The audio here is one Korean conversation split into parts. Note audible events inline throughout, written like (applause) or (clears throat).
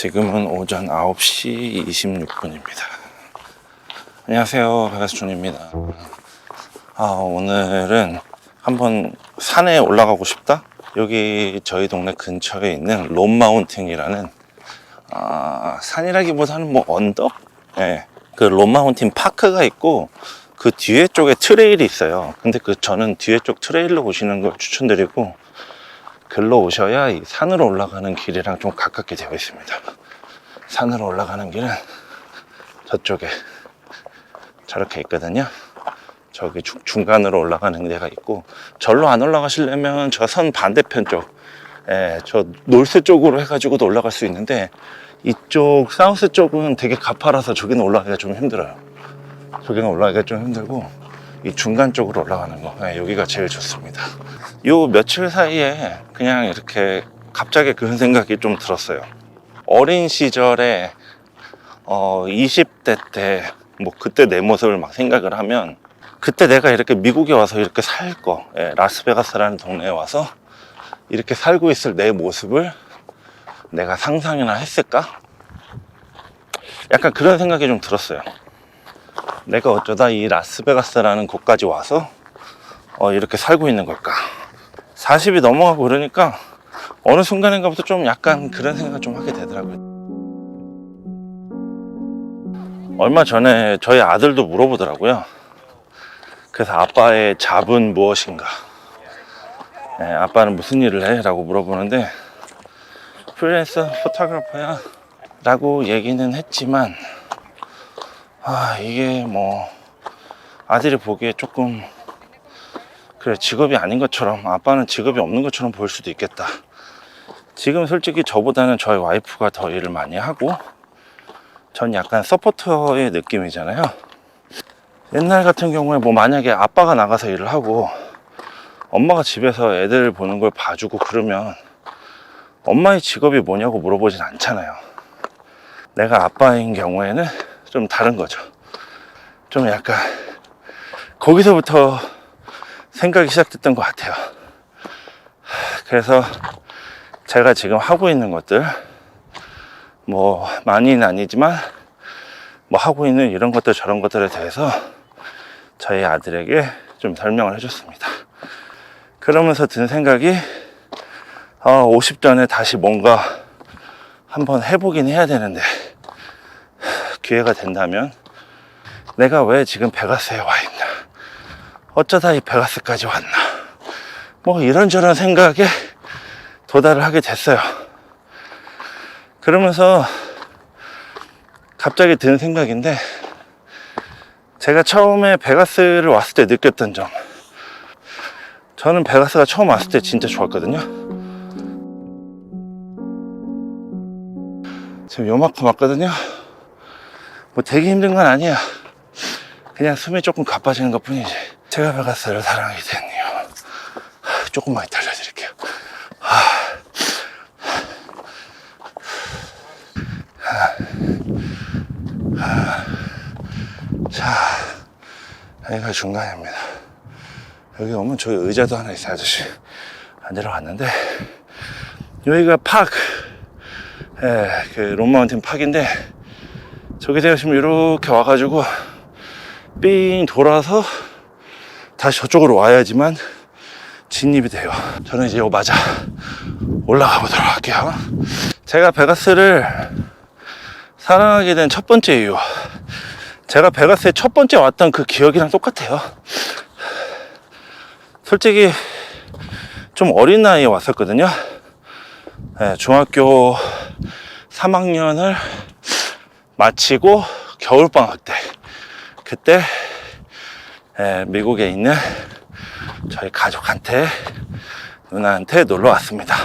지금은 오전 9시 26분입니다. 안녕하세요. 백아스준입니다. 아, 오늘은 한번 산에 올라가고 싶다? 여기 저희 동네 근처에 있는 롬마운틴이라는 아, 산이라기보다는 뭐 언덕? 예. 그 롬마운틴 파크가 있고 그 뒤에 쪽에 트레일이 있어요. 근데 그 저는 뒤에 쪽 트레일로 오시는 걸 추천드리고 글로 오셔야 이 산으로 올라가는 길이랑 좀 가깝게 되어 있습니다. 산으로 올라가는 길은 저쪽에 저렇게 있거든요. 저기 중- 중간으로 올라가는 데가 있고 절로 안 올라가시려면 저 선 반대편 쪽, 예, 저 놀스 쪽으로 해가지고도 올라갈 수 있는데 이쪽 사우스 쪽은 되게 가파라서 저기는 올라가기가 좀 힘들어요. 저기는 올라가기가 좀 힘들고 이 중간 쪽으로 올라가는 거 예, 여기가 제일 좋습니다. 요 며칠 사이에 그냥 이렇게 갑자기 그런 생각이 좀 들었어요. 어린 시절에 어 20대 때 뭐 그때 내 모습을 막 생각을 하면 그때 내가 이렇게 미국에 와서 이렇게 살 거, 예, 라스베가스라는 동네에 와서 이렇게 살고 있을 내 모습을 내가 상상이나 했을까? 약간 그런 생각이 좀 들었어요. 내가 어쩌다 이 라스베가스라는 곳까지 와서 어, 이렇게 살고 있는 걸까? 40이 넘어가고 그러니까 어느 순간인가부터 좀 약간 그런 생각을 좀 하게 되더라고요. 얼마 전에 저희 아들도 물어보더라고요. 그래서 아빠의 잡은 무엇인가? 네, 아빠는 무슨 일을 해? 라고 물어보는데 프리랜서 포토그래퍼야 라고 얘기는 했지만 아 이게 뭐 아들이 보기에 조금 그래 직업이 아닌 것처럼 아빠는 직업이 없는 것처럼 보일 수도 있겠다 지금 솔직히 저보다는 저희 와이프가 더 일을 많이 하고 전 약간 서포터의 느낌이잖아요 옛날 같은 경우에 뭐 만약에 아빠가 나가서 일을 하고 엄마가 집에서 애들 보는 걸 봐주고 그러면 엄마의 직업이 뭐냐고 물어보진 않잖아요. 내가 아빠인 경우에는 좀 다른 거죠. 좀 약간 거기서부터 생각이 시작됐던 것 같아요. 그래서 제가 지금 하고 있는 것들 뭐 많이는 아니지만 뭐 하고 있는 이런 것들 저런 것들에 대해서 저희 아들에게 좀 설명을 해줬습니다. 그러면서 든 생각이 아, 50 전에 다시 뭔가 한번 해보긴 해야 되는데 기회가 된다면 내가 왜 지금 베가스에 와 있나? 어쩌다 이 베가스까지 왔나? 뭐 이런저런 생각에 도달을 하게 됐어요. 그러면서 갑자기 든 생각인데 제가 처음에 베가스를 왔을 때 느꼈던 점. 저는 베가스가 처음 왔을 때 진짜 좋았거든요. 지금 요만큼 왔거든요 뭐 되게 힘든 건 아니야. 그냥 숨이 조금 가빠지는 것 뿐이지. 제가 베가스를 사랑하게 된 이유. 하, 조금만 이따 알려드릴게요. 자, 여기가 중간입니다. 여기 오면 저기 의자도 하나 있어요, 아저씨. 앉으러 왔는데, 여기가 파크, 예, 그 롬마운틴 파크인데, 저기 되시면 이렇게 와가지고, 삥 돌아서 다시 저쪽으로 와야지만 진입이 돼요. 저는 이제 요 맞아 올라가 보도록 할게요. 제가 베가스를 사랑하게 된 첫 번째 이유. 제가 베가스에 첫 번째 왔던 그 기억이랑 똑같아요. 솔직히 좀 어린 나이에 왔었거든요. 네, 중학교 3학년을 마치고 겨울방학 때 그때 예, 미국에 있는 저희 가족한테 누나한테 놀러 왔습니다.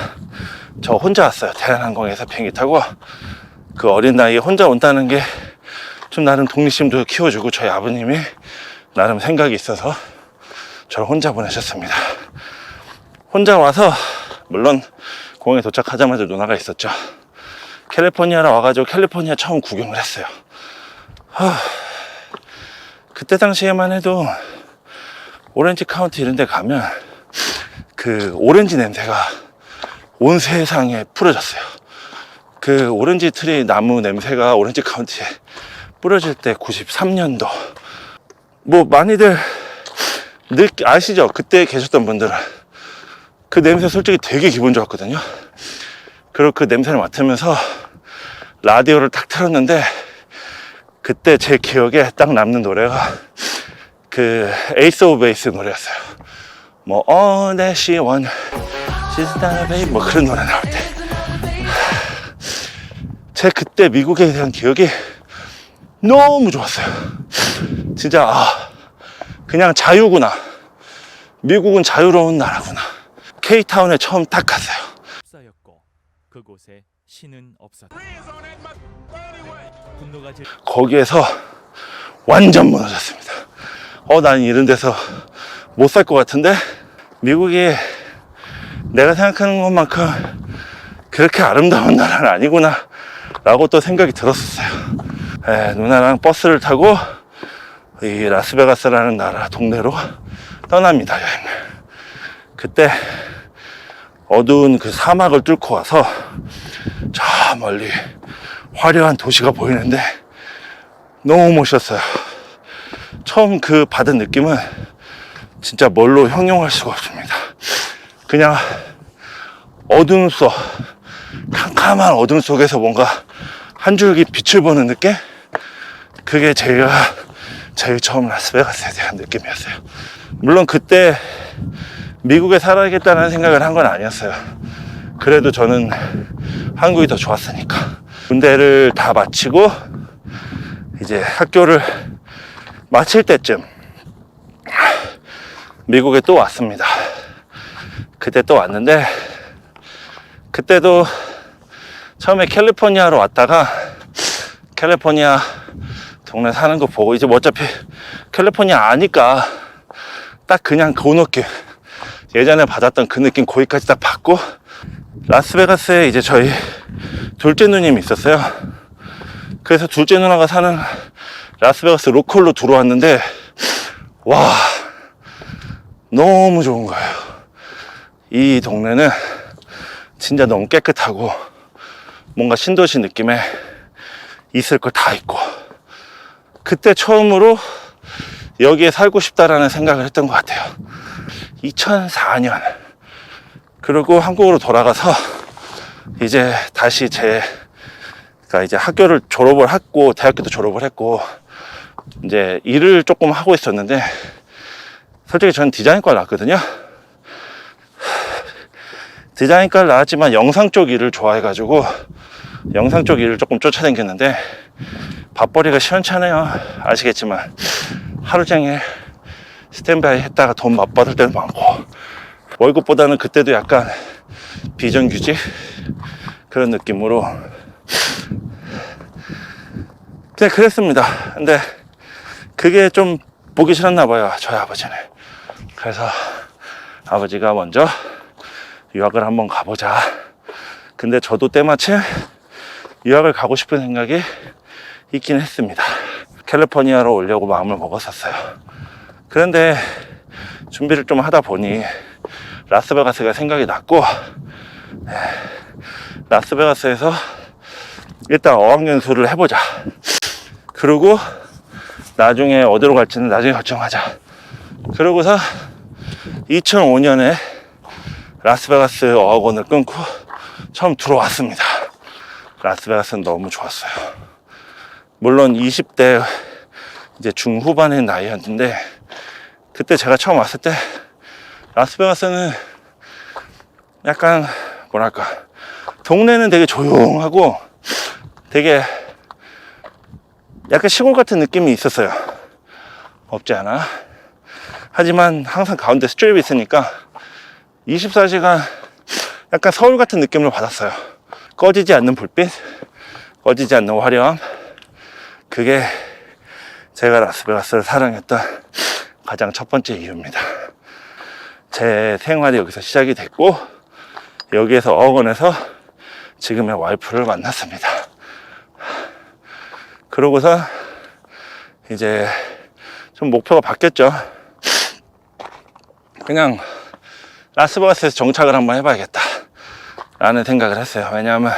저 혼자 왔어요. 대한항공에서 비행기 타고 그 어린 나이에 혼자 온다는 게 좀 나름 독립심도 키워주고 저희 아버님이 나름 생각이 있어서 저를 혼자 보내셨습니다. 혼자 와서 물론 공항에 도착하자마자 누나가 있었죠. 캘리포니아로 와가지고 캘리포니아 처음 구경을 했어요. 하, 그때 당시에만 해도 오렌지 카운티 이런 데 가면 그 오렌지 냄새가 온 세상에 풀어졌어요. 그 오렌지 트리 나무 냄새가 오렌지 카운티에 뿌려질 때 93년도 뭐 많이들 느 아시죠? 그때 계셨던 분들은 그 냄새 솔직히 되게 기분 좋았거든요. 그리고 그 냄새를 맡으면서 라디오를 딱 틀었는데 그때 제 기억에 딱 남는 노래가 그 에이스 오브 베이스 노래였어요. 뭐 어내시 원 시스타 베이 뭐 그런 노래 나올 때. 제 그때 미국에 대한 기억이 너무 좋았어요. 진짜 아 그냥 자유구나. 미국은 자유로운 나라구나. 케이타운에 처음 딱 갔어요. 그곳에 신은 없었다. 거기에서 완전 무너졌습니다. 어, 난 이런 데서 못 살 것 같은데 미국이 내가 생각하는 것만큼 그렇게 아름다운 나라는 아니구나 라고 또 생각이 들었었어요. 에, 누나랑 버스를 타고 이 라스베가스라는 나라 동네로 떠납니다, 여행을. 그때 어두운 그 사막을 뚫고 와서 저 멀리 화려한 도시가 보이는데 너무 멋있었어요. 처음 그 받은 느낌은 진짜 뭘로 형용할 수가 없습니다. 그냥 어둠 속, 캄캄한 어둠 속에서 뭔가 한 줄기 빛을 보는 느낌? 그게 제가 제일 처음 라스베가스에 대한 느낌이었어요. 물론 그때 미국에 살아야겠다는 생각을 한 건 아니었어요. 그래도 저는 한국이 더 좋았으니까. 군대를 다 마치고 이제 학교를 마칠 때쯤 미국에 또 왔습니다. 그때 또 왔는데 그때도 처음에 캘리포니아로 왔다가 캘리포니아 동네 사는 거 보고 이제 뭐 어차피 캘리포니아 아니까 딱 그냥 그 느낌 예전에 받았던 그 느낌 거기까지 딱 받고 라스베가스에 이제 저희 둘째 누님이 있었어요. 그래서 둘째 누나가 사는 라스베가스 로컬로 들어왔는데 와 너무 좋은 거예요. 이 동네는 진짜 너무 깨끗하고 뭔가 신도시 느낌에 있을 거다 있고 그때 처음으로 여기에 살고 싶다라는 생각을 했던 것 같아요. 2004년 그리고 한국으로 돌아가서 (laughs) 이제 다시 제 그러니까 이제 학교를 졸업을 했고 대학교도 졸업을 했고 이제 일을 조금 하고 있었는데 솔직히 저는 디자인과 나왔거든요. (sighs) 디자인과 나왔지만 영상 쪽 일을 좋아해가지고 영상 쪽 일을 조금 쫓아다녔는데 밥벌이가 시원찮아요. 아시겠지만 하루 종일 스탠바이 했다가 돈 맞받을 때도 많고 월급보다는 그때도 약간 비정규직 그런 느낌으로 그냥 그랬습니다. 근데 그게 좀 보기 싫었나 봐요. 저희 아버지는. 그래서 아버지가 먼저 유학을 한번 가보자. 근데 저도 때마침 유학을 가고 싶은 생각이 있긴 했습니다. 캘리포니아로 오려고 마음을 먹었었어요. 그런데 준비를 좀 하다 보니 라스베가스가 생각이 났고 에, 라스베가스에서 일단 어학연수를 해보자. 그리고 나중에 어디로 갈지는 나중에 결정하자. 그러고서 2005년에 라스베가스 어학원을 끊고 처음 들어왔습니다. 라스베가스는 너무 좋았어요. 물론 20대 이제 중후반의 나이였는데 그때 제가 처음 왔을 때 라스베가스는 약간 뭐랄까 동네는 되게 조용하고 되게 약간 시골 같은 느낌이 있었어요. 없지 않아. 하지만 항상 가운데 스트립이 있으니까 24시간 약간 서울 같은 느낌을 받았어요. 꺼지지 않는 불빛, 꺼지지 않는 화려함. 그게 제가 라스베가스를 사랑했던 가장 첫 번째 이유입니다. 제 생활이 여기서 시작이 됐고, 여기에서 어학원에서 지금의 와이프를 만났습니다. 그러고서 이제 좀 목표가 바뀌었죠. 그냥 라스베가스에서 정착을 한번 해봐야겠다. 라는 생각을 했어요. 왜냐하면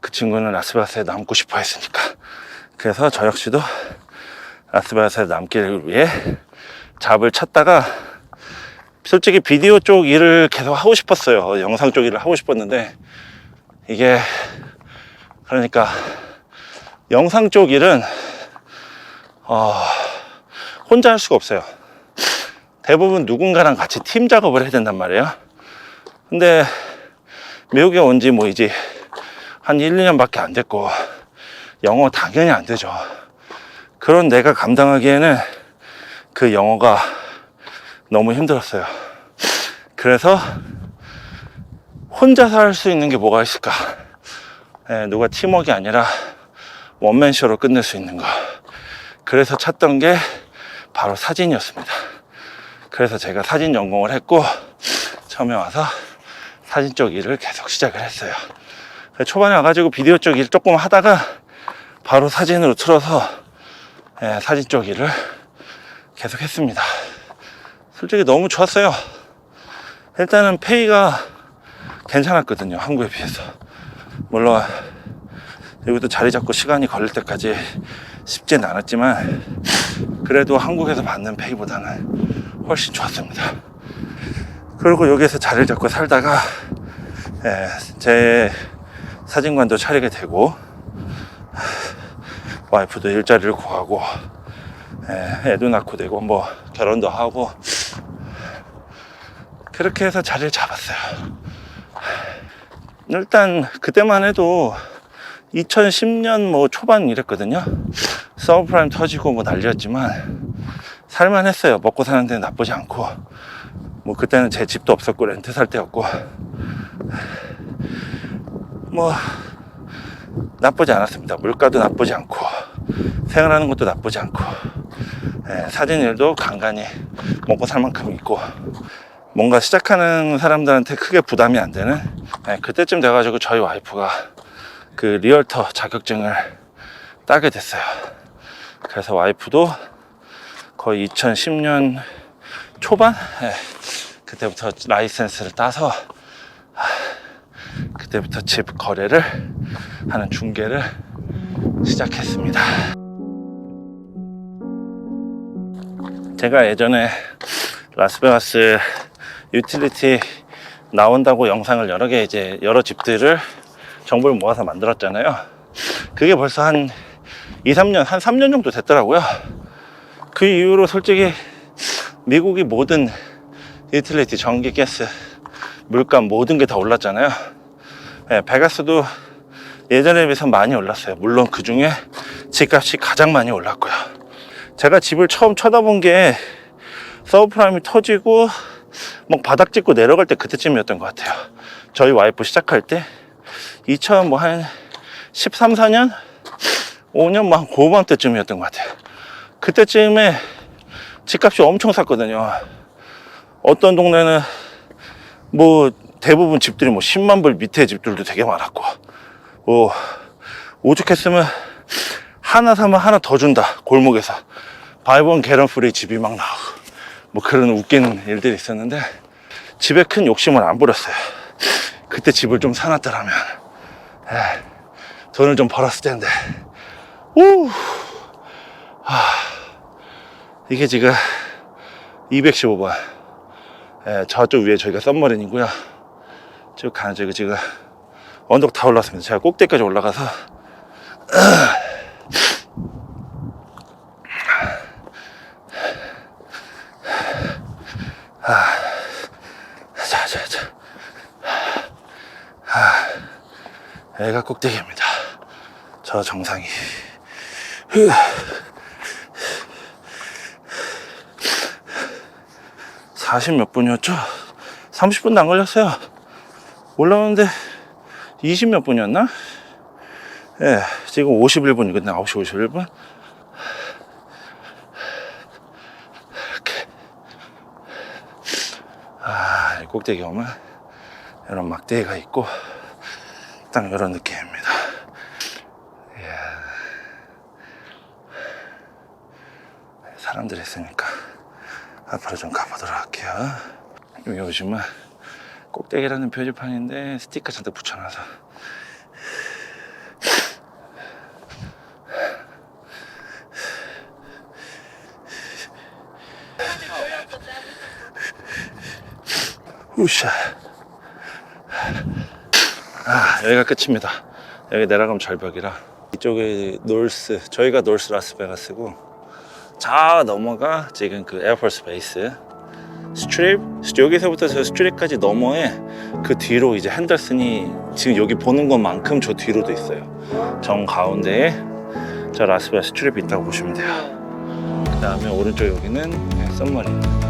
그 친구는 라스베가스에 남고 싶어 했으니까. 그래서 저 역시도 라스베가스에 남기를 위해 잡을 찾다가 솔직히 비디오 쪽 일을 계속 하고 싶었어요. 영상 쪽 일을 하고 싶었는데 이게 그러니까 영상 쪽 일은 어, 혼자 할 수가 없어요. 대부분 누군가랑 같이 팀 작업을 해야 된단 말이에요. 근데 미국에 온 지 뭐 이제 한 1, 2년밖에 안 됐고 영어 당연히 안 되죠. 그런 내가 감당하기에는 그 영어가 너무 힘들었어요. 그래서 혼자서 할 수 있는 게 뭐가 있을까? 예, 누가 팀워크가 아니라 원맨쇼로 끝낼 수 있는 거. 그래서 찾던 게 바로 사진이었습니다. 그래서 제가 사진 전공을 했고 처음에 와서 사진 쪽 일을 계속 시작을 했어요. 초반에 와가지고 비디오 쪽 일 조금 하다가 바로 사진으로 틀어서 예, 사진 쪽 일을 계속 했습니다. 솔직히 너무 좋았어요. 일단은 페이가 괜찮았거든요. 한국에 비해서. 물론 여기도 자리 잡고 시간이 걸릴 때까지 쉽진 않았지만 그래도 한국에서 받는 페이보다는 훨씬 좋았습니다. 그리고 여기에서 자리를 잡고 살다가 예, 제 사진관도 차리게 되고 와이프도 일자리를 구하고 예, 애도 낳고 되고 뭐 결혼도 하고 그렇게 해서 자리를 잡았어요. 일단 그때만 해도 2010년 뭐 초반 이랬거든요. 서브프라임 터지고 뭐 난리였지만 살만 했어요. 먹고 사는 데는 나쁘지 않고 뭐 그때는 제 집도 없었고 렌트 살 때였고 뭐 나쁘지 않았습니다. 물가도 나쁘지 않고 생활하는 것도 나쁘지 않고 예, 사진 일도 간간히 먹고 살 만큼 있고 뭔가 시작하는 사람들한테 크게 부담이 안 되는 예, 그때쯤 돼가지고 저희 와이프가 그 리얼터 자격증을 따게 됐어요. 그래서 와이프도 거의 2010년 초반 예, 그때부터 라이센스를 따서 아, 그때부터 집 거래를 하는 중개를 시작했습니다. 제가 예전에 라스베가스 유틸리티 나온다고 영상을 여러 개 이제 여러 집들을 정보를 모아서 만들었잖아요. 그게 벌써 한 2, 3년, 한 3년 정도 됐더라고요. 그 이후로 솔직히 미국이 모든 유틸리티, 전기, 가스, 물감 모든 게 다 올랐잖아요. 예, 베가스도 예전에 비해서 많이 올랐어요. 물론 그 중에 집값이 가장 많이 올랐고요. 제가 집을 처음 쳐다본 게 서브프라임이 터지고 막 바닥 찍고 내려갈 때 그때쯤이었던 것 같아요. 저희 와이프 시작할 때 2000 뭐 한 13, 14년? 5년 막 고반 때쯤이었던 것 같아요. 그때쯤에 집값이 엄청 쌌거든요. 어떤 동네는 뭐 대부분 집들이 뭐 10만 불 밑에 집들도 되게 많았고, 뭐 오죽했으면 하나 사면 하나 더 준다 골목에서 바이번 게런 프리 집이 막 나오고 뭐 그런 웃긴 일들이 있었는데 집에 큰 욕심을 안 부렸어요. 그때 집을 좀 사놨더라면 에, 돈을 좀 벌었을 텐데. 우, 하, 이게 지금 215번. 예, 저쪽 위에 저희가 썸머린이고요. 쭉 가는 저기 지금 언덕 다 올랐습니다. 제가 꼭대기까지 올라가서 (clears throat) 자, 자, 자. 아, 애가 꼭대기입니다. 저 정상이. 흐. 40몇 분이었죠? 30분도 안 걸렸어요. 올라오는데 20몇 분이었나? 예, 지금 51분이거든요. 9시 51분. 이렇게. 아, 이 꼭대기 오면 이런 막대기가 있고 딱 이런 느낌입니다. 예. 사람들이 있으니까 앞으로 좀 가보도록 할게요. 여기 오시면 꼭대기라는 표지판인데 스티커 잔뜩 붙여놔서 우샤 아, 여기가 끝입니다. 여기 내려가면 절벽이라. 이쪽에 놀스, 저희가 놀스 라스베가스고, 자 넘어가 지금 그 에어포스 베이스. 스트립, 여기서부터 저 스트립까지 너머에 그 뒤로 이제 핸더슨이 지금 여기 보는 것만큼 저 뒤로도 있어요. 정 가운데에 저 라스베가스 스트립이 있다고 보시면 돼요. 그 다음에 오른쪽 여기는 네, 썸머린.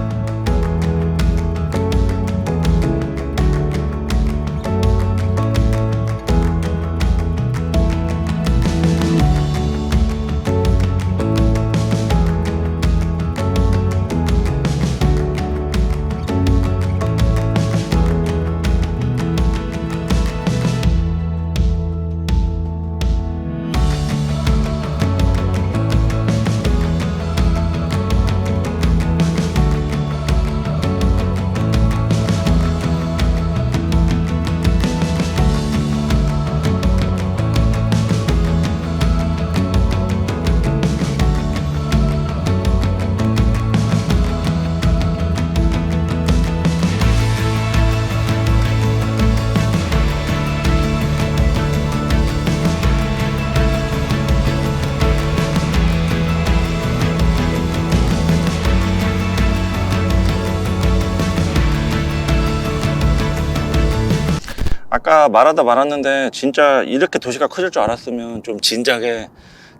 아까 말하다 말았는데 진짜 이렇게 도시가 커질 줄 알았으면 좀 진작에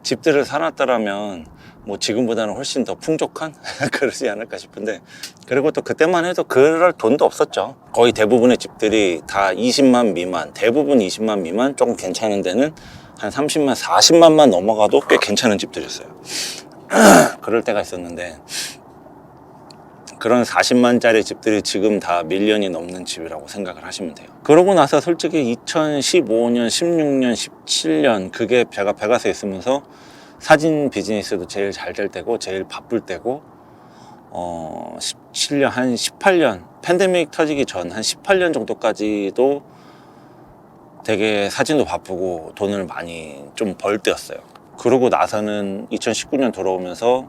집들을 사놨더라면 뭐 지금보다는 훨씬 더 풍족한 (laughs) 그러지 않을까 싶은데 그리고 또 그때만 해도 그럴 돈도 없었죠. 거의 대부분의 집들이 다 20만 미만 대부분 20만 미만 조금 괜찮은 데는 한 30만 40만만 넘어가도 꽤 괜찮은 집들이었어요. (clears throat) 그럴 때가 있었는데 그런 40만짜리 집들이 지금 다 밀리언이 넘는 집이라고 생각을 하시면 돼요. 그러고 나서 솔직히 2015년, 16년, 17년 그게 제가 베가스에 있으면서 사진 비즈니스도 제일 잘 될 때고 제일 바쁠 때고 어 17년 한 18년 팬데믹 터지기 전 한 18년 정도까지도 되게 사진도 바쁘고 돈을 많이 좀 벌 때였어요. 그러고 나서는 2019년 돌아오면서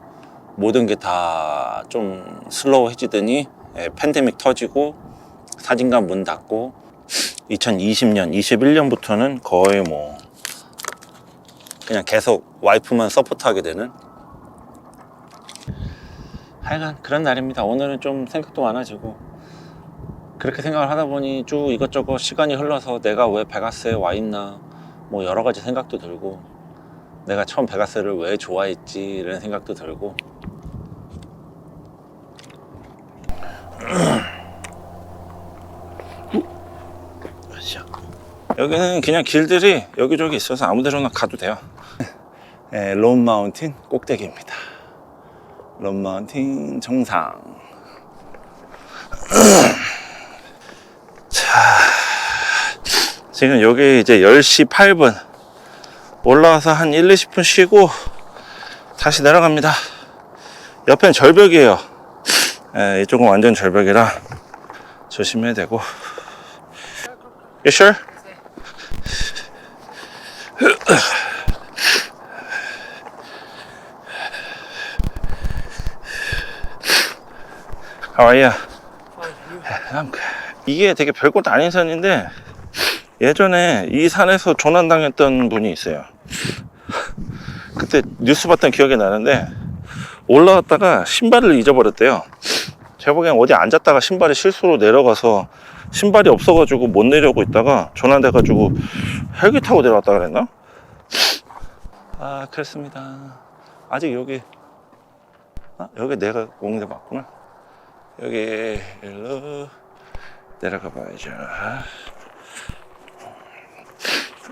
모든 게 다 좀 슬로우해지더니 예, 팬데믹 터지고 사진관 문 닫고 2020년, 21년부터는 거의 뭐 그냥 계속 와이프만 서포트하게 되는? 하여간 그런 날입니다. 오늘은 좀 생각도 많아지고. 그렇게 생각을 하다 보니 쭉 이것저것 시간이 흘러서 내가 왜 베가스에 와 있나 뭐 여러 가지 생각도 들고 내가 처음 베가스를 왜 좋아했지? 이런 생각도 들고. 여기는 그냥 길들이 여기저기 있어서 아무 데로나 가도 돼요. (laughs) 네, 론 마운틴 꼭대기입니다. 론 마운틴 정상. 자 지금 여기 이제 10시 8분 올라와서 한 1, 20분 쉬고 다시 내려갑니다 옆엔 절벽이에요 예, 이쪽은 완전 절벽이라 조심해야 되고 You sure? How are you? I'm good. 이게 되게 별것도 아닌 산인데 예전에 이 산에서 조난당했던 분이 있어요. 그때 뉴스 봤던 기억이 나는데 올라갔다가 신발을 잊어버렸대요. 제가 보기엔 어디 앉았다가 신발이 실수로 내려가서 신발이 없어가지고 못 내려오고 있다가 조난돼가지고 헬기 타고 내려왔다 그랬나? 아 그렇습니다. 아직 여기 아, 여기 내가 온 게 맞구나. 여기 일로 내려가 봐야죠.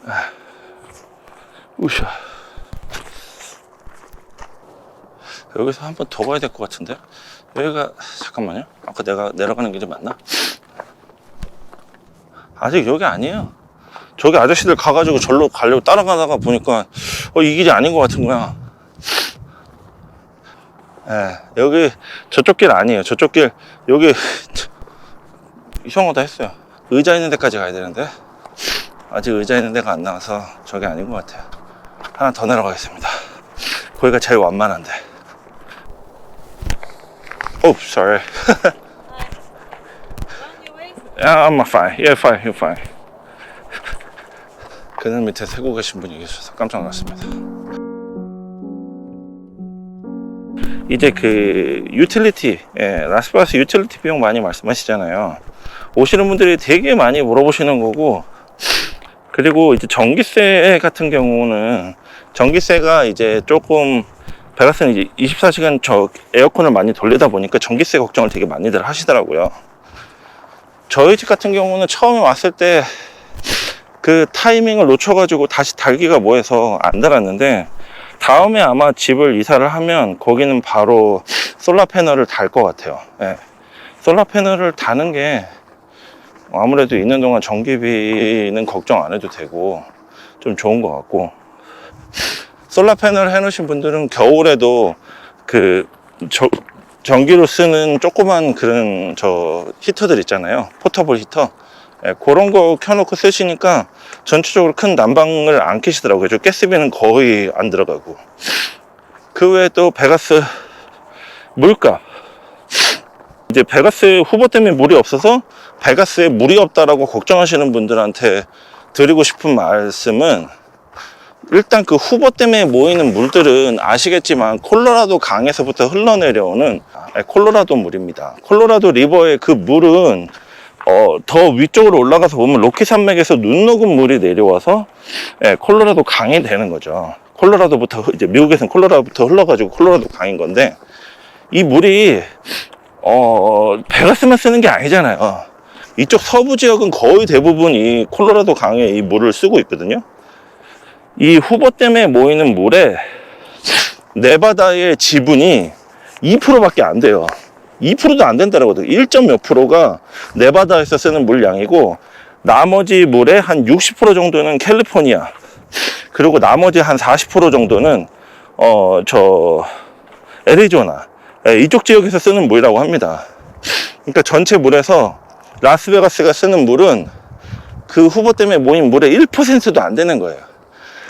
아, 우샤. 여기서 한 번 더 가야 될 것 같은데? 여기가, 잠깐만요. 아까 내가 내려가는 길이 맞나? 아직 여기 아니에요. 저기 아저씨들 가가지고 절로 가려고 따라가다가 보니까, 어, 이 길이 아닌 것 같은 거야. 예, 여기, 저쪽 길 아니에요. 저쪽 길, 여기, 이상하다 했어요. 의자 있는 데까지 가야 되는데, 아직 의자 있는 데가 안 나와서 저게 아닌 것 같아요. 하나 더 내려가겠습니다. 거기가 제일 완만한데. 오, sorry. (laughs) Wait? I'm fine. Yeah, fine. You're fine. 그늘 밑에 세고 계신 분이 계셔서 깜짝 놀랐습니다. 이제 그 유틸리티, 예, 라스베가스 유틸리티 비용 많이 말씀하시잖아요. 오시는 분들이 되게 많이 물어보시는 거고, 그리고 이제 전기세 같은 경우는 전기세가 이제 조금 베가스는 이제 24시간 저 에어컨을 많이 돌리다 보니까 전기세 걱정을 되게 많이들 하시더라고요. 저희 집 같은 경우는 처음에 왔을 때 그 타이밍을 놓쳐가지고 다시 달기가 뭐해서 안 달았는데 다음에 아마 집을 이사를 하면 거기는 바로 솔라 패널을 달 것 같아요. 예. 솔라 패널을 다는 게 아무래도 있는 동안 전기비는 걱정 안 해도 되고 좀 좋은 것 같고 솔라 패널 해놓으신 분들은 겨울에도 그 저- 전기로 쓰는 조그만 그런 저 히터들 있잖아요. 포터블 히터. 예, 그런 거 켜놓고 쓰시니까 전체적으로 큰 난방을 안 켜시더라고요. 저 가스비는 거의 안 들어가고. 그 외에 또 베가스 물가. 이제 베가스 후보 때문에 물이 없어서 베가스에 물이 없다라고 걱정하시는 분들한테 드리고 싶은 말씀은 일단 그 후보 때문에 모이는 물들은 아시겠지만 콜로라도 강에서부터 흘러내려오는 아, 콜로라도 물입니다. 콜로라도 리버의 그 물은 어, 더 위쪽으로 올라가서 보면 로키 산맥에서 눈 녹은 물이 내려와서 예, 콜로라도 강이 되는 거죠. 콜로라도부터 흐- 이제 미국에서는 콜로라도부터 흘러가지고 콜로라도 강인 건데 이 물이 어, 베가스만 쓰는 게 아니잖아요. 이쪽 서부 지역은 거의 대부분 이 콜로라도 강에 이 물을 쓰고 있거든요. 이 후보 때문에 모이는 물에 네바다의 지분이 2%밖에 안 돼요. 2%도 안 된다라고 하더라고요. 1. 몇 프로가 네바다에서 쓰는 물량이고 나머지 물의 한 60% 정도는 캘리포니아 그리고 나머지 한 40% 정도는 어 저 애리조나 예, 이쪽 지역에서 쓰는 물이라고 합니다. 그러니까 전체 물에서 라스베가스가 쓰는 물은 그 후보 때문에 모인 물의 1%도 안 되는 거예요.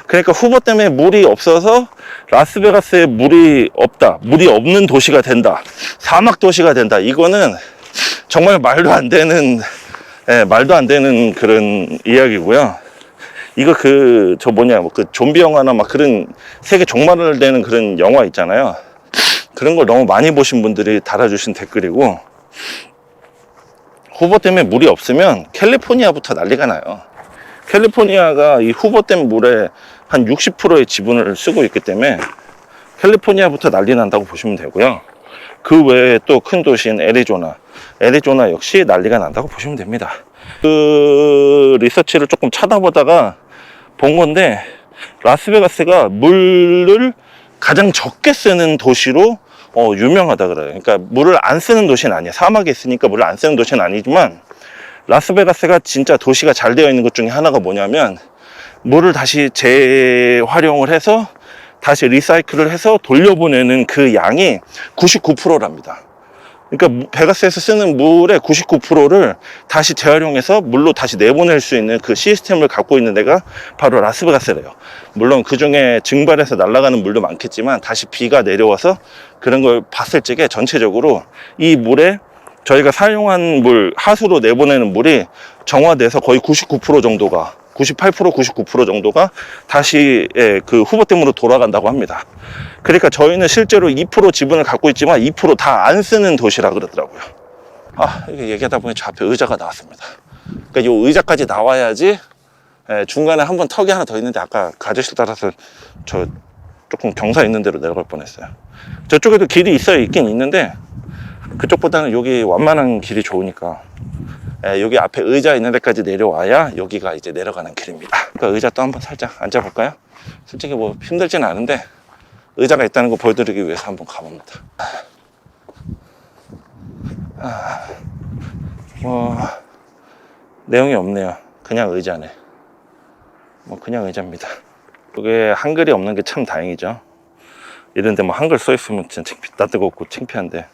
그러니까 후보 때문에 물이 없어서 라스베가스에 물이 없다. 물이 없는 도시가 된다. 사막 도시가 된다. 이거는 정말 말도 안 되는, 예, 말도 안 되는 그런 이야기고요. 이거 그, 저 뭐냐, 뭐그 좀비 영화나 막 그런 세계 종말을 되는 그런 영화 있잖아요. 그런 걸 너무 많이 보신 분들이 달아주신 댓글이고, 후보 때문에 물이 없으면 캘리포니아부터 난리가 나요. 캘리포니아가 이 후보 댐 물에 한 60%의 지분을 쓰고 있기 때문에 캘리포니아부터 난리 난다고 보시면 되고요. 그 외에 또 큰 도시인 애리조나, 애리조나 역시 난리가 난다고 보시면 됩니다. 그 리서치를 조금 찾아보다가 본 건데 라스베가스가 물을 가장 적게 쓰는 도시로 어, 유명하다 그래요. 그러니까 물을 안 쓰는 도시는 아니에요. 사막에 있으니까 물을 안 쓰는 도시는 아니지만 라스베가스가 진짜 도시가 잘 되어 있는 것 중에 하나가 뭐냐면 물을 다시 재활용을 해서 다시 리사이클을 해서 돌려보내는 그 양이 99%랍니다. 그러니까 무- 베가스에서 쓰는 물의 99%를 다시 재활용해서 물로 다시 내보낼 수 있는 그 시스템을 갖고 있는 데가 바로 라스베가스래요. 물론 그 중에 증발해서 날아가는 물도 많겠지만 다시 비가 내려와서 그런 걸 봤을 적에 전체적으로 이 물에 저희가 사용한 물, 하수로 내보내는 물이 정화돼서 거의 99% 정도가 98% 99% 정도가 다시 예, 그 후보댐으로 돌아간다고 합니다. 그러니까 저희는 실제로 2% 지분을 갖고 있지만 2%다 안 쓰는 도시라 그러더라고요. 아, 이게 얘기하다 보니 저 앞에 의자가 나왔습니다. 그러니까 이 의자까지 나와야지 예, 중간에 한 번 턱이 하나 더 있는데 아까 그 아저씨 따라서 저 조금 경사 있는 데로 내려갈 뻔했어요. 저쪽에도 길이 있어요. 있긴 있는데 그쪽보다는 여기 완만한 길이 좋으니까 예, 여기 앞에 의자 있는 데까지 내려와야 여기가 이제 내려가는 길입니다. 그러니까 의자 또 한번 살짝 앉아볼까요? 솔직히 뭐 힘들지는 않은데 의자가 있다는 거 보여드리기 위해서 한번 가봅니다. 아, 뭐 내용이 없네요. 그냥 의자네. 뭐 그냥 의자입니다. 이게 한글이 없는 게 참 다행이죠. 이런데 뭐 한글 써 있으면 진짜 나 뜨겁고 창피한데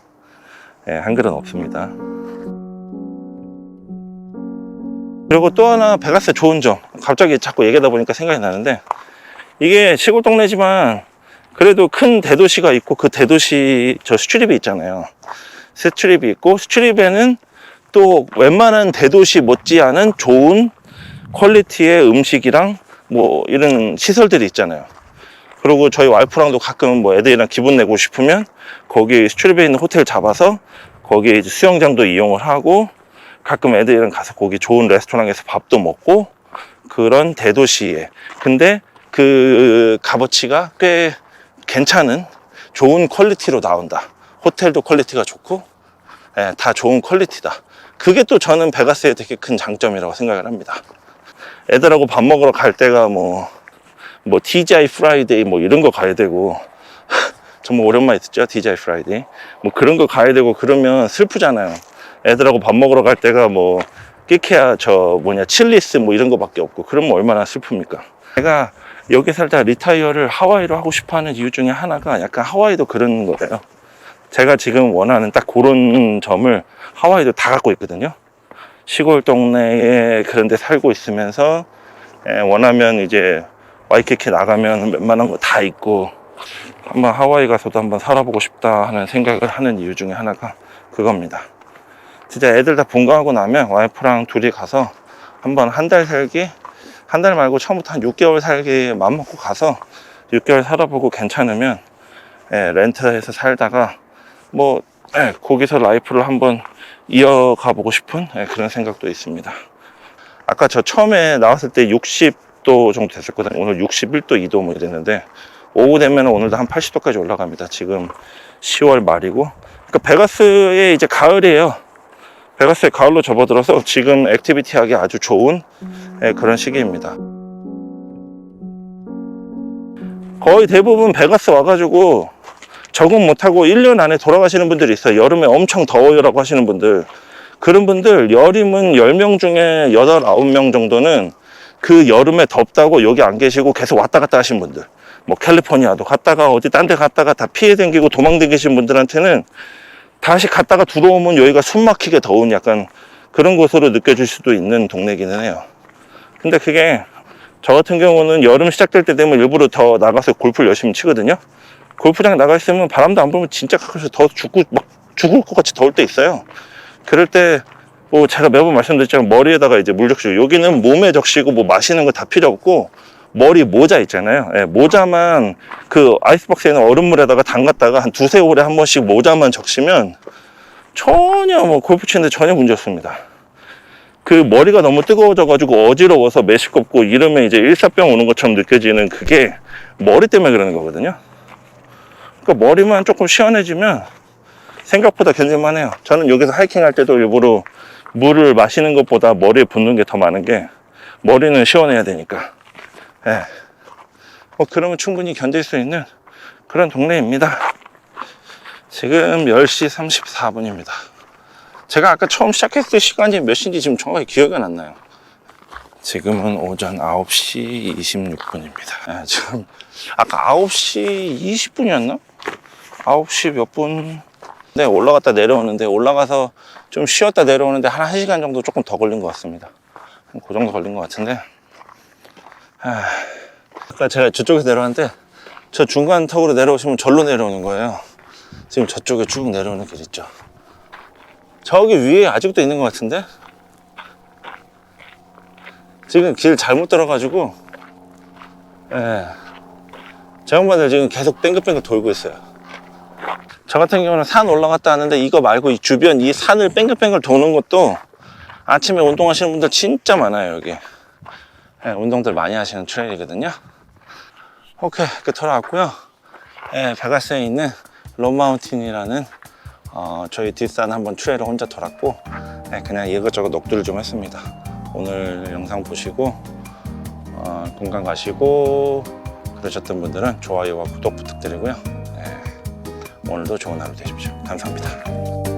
예, 한글은 없습니다. 그리고 또 하나 베가스 좋은 점 갑자기 자꾸 얘기하다 보니까 생각이 나는데 이게 시골 동네지만 그래도 큰 대도시가 있고 그 대도시 저 스트립이 있잖아요 스트립이 있고 스트립에는 또 웬만한 대도시 못지않은 좋은 퀄리티의 음식이랑 뭐 이런 시설들이 있잖아요. 그리고 저희 와이프랑도 가끔 뭐 애들이랑 기분 내고 싶으면 거기 스트립에 있는 호텔 잡아서 거기에 수영장도 이용을 하고 가끔 애들이랑 가서 거기 좋은 레스토랑에서 밥도 먹고 그런 대도시에 근데 그 값어치가 꽤 괜찮은 좋은 퀄리티로 나온다. 호텔도 퀄리티가 좋고 예, 다 좋은 퀄리티다. 그게 또 저는 베가스의 되게 큰 장점이라고 생각을 합니다. 애들하고 밥 먹으러 갈 때가 뭐, 뭐, TGI 프라이데이 뭐 이런 거 가야 되고, (laughs) 정말 오랜만에 듣죠? TGI 프라이데이. 뭐 그런 거 가야 되고 그러면 슬프잖아요. 애들하고 밥 먹으러 갈 때가 뭐, 끼케야 저 뭐냐, 칠리스 뭐 이런 거밖에 없고, 그러면 얼마나 슬픕니까? 제가 여기 살다 리타이어를 하와이로 하고 싶어 하는 이유 중에 하나가 약간 하와이도 그런 거예요. 제가 지금 원하는 딱 그런 점을 하와이도 다 갖고 있거든요. 시골 동네에 그런 데 살고 있으면서 예, 원하면 이제 와이키키 나가면 웬만한 거 다 있고 한번 하와이 가서도 한번 살아보고 싶다 하는 생각을 하는 이유 중에 하나가 그겁니다. 진짜 애들 다 본가하고 나면 와이프랑 둘이 가서 한번 한 달 살기 한 달 말고 처음부터 한 6개월 살기 맘먹고 가서 6개월 살아보고 괜찮으면 예, 렌트해서 살다가 뭐 예, 거기서 라이프를 한번 이어가 보고 싶은 예, 그런 생각도 있습니다. 아까 저 처음에 나왔을 때 60도 정도 됐었거든요. 오늘 61도, 2도 뭐 이랬는데 오후 되면 오늘도 한 80도까지 올라갑니다. 지금 10월 말이고. 그러니까 베가스의 이제 가을이에요. 베가스의 가을로 접어들어서 지금 액티비티 하기 아주 좋은 예, 그런 시기입니다. 거의 대부분 베가스 와가지고 적응 못하고 1년 안에 돌아가시는 분들이 있어요. 여름에 엄청 더워요라고 하시는 분들. 그런 분들, 여림은 10명 중에 8, 9명 정도는 그 여름에 덥다고 여기 안 계시고 계속 왔다 갔다 하신 분들. 뭐 캘리포니아도 갔다가 어디 딴 데 갔다가 다 피해 댕기고 도망 댕기신 분들한테는 다시 갔다가 들어오면 여기가 숨 막히게 더운 약간 그런 곳으로 느껴질 수도 있는 동네기는 해요. 근데 그게 저 같은 경우는 여름 시작될 때 되면 일부러 더 나가서 골프를 열심히 치거든요. 골프장 나가 있으면 바람도 안 불면 진짜 가끔씩 더 죽고 막 죽을 것 같이 더울 때 있어요. 그럴 때 뭐 제가 매번 말씀드렸지만 머리에다가 이제 물 적시고 여기는 몸에 적시고 뭐 마시는 거 다 필요 없고 머리 모자 있잖아요. 예, 모자만 그 아이스박스에 있는 얼음물에다가 담갔다가 한 두세 올에 한 번씩 모자만 적시면 전혀 뭐 골프 치는데 전혀 문제 없습니다. 그 머리가 너무 뜨거워져가지고 어지러워서 메시껍고 이러면 이제 일사병 오는 것처럼 느껴지는 그게 머리 때문에 그러는 거거든요. 그러니까 머리만 조금 시원해지면 생각보다 견딜만 해요. 저는 여기서 하이킹 할 때도 일부러 물을 마시는 것보다 머리에 붓는 게 더 많은 게 머리는 시원해야 되니까. 예. 뭐 그러면 충분히 견딜 수 있는 그런 동네입니다. 지금 10시 34분입니다. 제가 아까 처음 시작했을 때 시간이 몇 시인지 지금 정확히 기억이 안 나요. 지금은 오전 9시 26분입니다. 지금 아까 9시 20분이었나? 9시 몇 분? 네, 올라갔다 내려오는데 올라가서 좀 쉬었다 내려오는데 한 1시간 정도 조금 더 걸린 것 같습니다. 한그 정도 걸린 것 같은데. 아, 아까 제가 저쪽에서 내려왔는데 저 중간 턱으로 내려오시면 절로 내려오는 거예요. 지금 저쪽에 쭉 내려오는 길 있죠. 저기 위에 아직도 있는 것 같은데? 지금 길 잘못 들어가지고, 예. 저 양반들 지금 계속 뺑글뺑글 돌고 있어요. 저 같은 경우는 산 올라갔다 하는데 이거 말고 이 주변 이 산을 뺑글뺑글 도는 것도 아침에 운동하시는 분들 진짜 많아요, 여기. 예, 운동들 많이 하시는 트레일이거든요. 오케이, 이렇게 돌아왔고요. 예, 베가스에 있는 롬마운틴이라는 어, 저희 뒷산 한번 트레일을 혼자 돌았고 예, 그냥 이것저것 녹두를 좀 했습니다. 오늘 영상 보시고 어, 공감 가시고 그러셨던 분들은 좋아요와 구독 부탁드리고요. 예, 오늘도 좋은 하루 되십시오. 감사합니다.